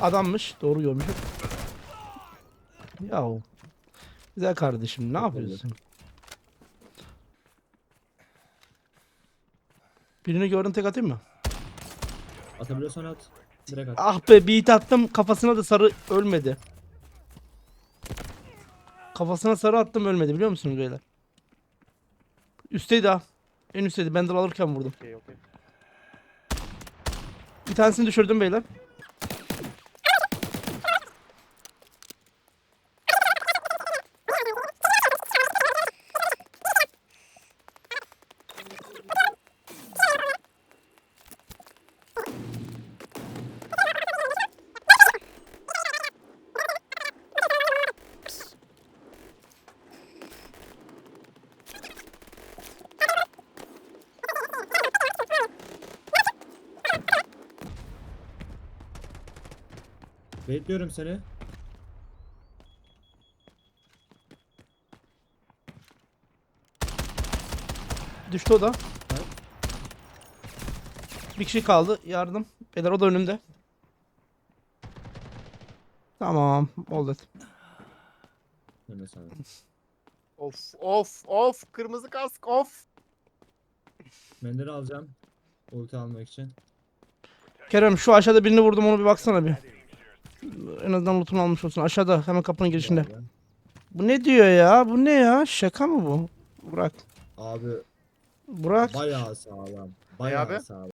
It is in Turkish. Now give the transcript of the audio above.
adammış. Doğru görmüşüm. Yahu. Güzel kardeşim ne yapıyorsun? Birini gördüm tek atayım mı? Atabiliyorsan at. Direkt at. Ah be beat attım kafasına da sarı ölmedi. Kafasına sarı attım ölmedi biliyor musunuz beyler? Üstteydi ha. En üstteydi. Bender alırken vurdum. Okey okey. Bir tanesini düşürdüm beyler. Bekliyorum seni. Düştü o da. Bir kişi kaldı. Yardım. Beyler o da önümde. Tamam. Oldu. Of of of. Kırmızı kask of. Menleri alacağım. Ulti almak için. Kerem şu aşağıda birini vurdum onu bir baksana bir. En azından lootunu almış olsun. Aşağıda hemen kapının girişinde. Abi. Bu ne diyor ya? Bu ne ya? Şaka mı bu? Burak. Abi Burak. bayağı sağlam. abi? Bayağı sağlam.